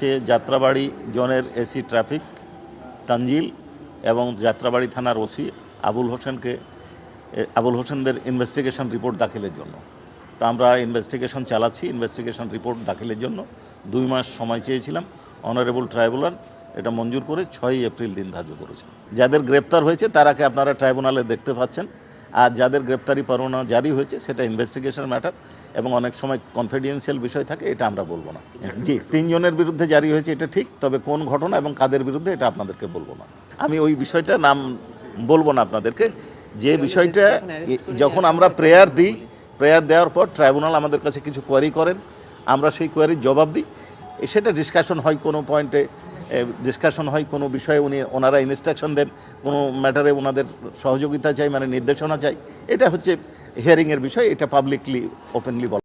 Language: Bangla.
হচ্ছে যাত্রাবাড়ি জোনের এসি ট্রাফিক, তানজিল এবং যাত্রাবাড়ি থানার ওসি আবুল হোসেনকে আবুল হোসেনদের ইনভেস্টিগেশন রিপোর্ট দাখিলের জন্য। তো আমরা ইনভেস্টিগেশন চালাচ্ছি ইনভেস্টিগেশন রিপোর্ট দাখিলের জন্য। দুই মাস সময় চেয়েছিলাম। অনারেবল ট্রাইব্যুনাল এটা মঞ্জুর করে ছয়ই এপ্রিল দিন ধার্য করেছে। যাদের গ্রেপ্তার হয়েছে, তারাকে আপনারা ট্রাইব্যুনালে দেখতে পাচ্ছেন। আর যাদের গ্রেপ্তারি পরোয়ানা জারি হয়েছে সেটা ইনভেস্টিগেশন ম্যাটার এবং অনেক সময় কনফিডেন্সিয়াল বিষয় থাকে এটা আমরা বলব না। জি তিনজনের বিরুদ্ধে জারি হয়েছে এটা ঠিক তবে কোন ঘটনা এবং কাদের বিরুদ্ধে এটা আপনাদেরকে বলব না। আমি ওই বিষয়টা নাম বলব না আপনাদেরকে। যে বিষয়টা যখন আমরা প্রেয়ার দিই প্রেয়ার দেওয়ার পর ট্রাইব্যুনাল আমাদের কাছে কিছু কোয়ারি করেন আমরা সেই কোয়ারির জবাব দিই। সেটা ডিসকাশন হয় কোনো পয়েন্টে ডিসকাশন হয় কোনো বিষয়ে উনি, ওনারা ইনস্ট্রাকশন দেন, কোনো ম্যাটারে ওনাদের সহযোগিতা চাই মানে নির্দেশনা চাই, এটা হচ্ছে হিয়ারিংয়ের বিষয়, এটা পাবলিকলি ওপেনলি বলা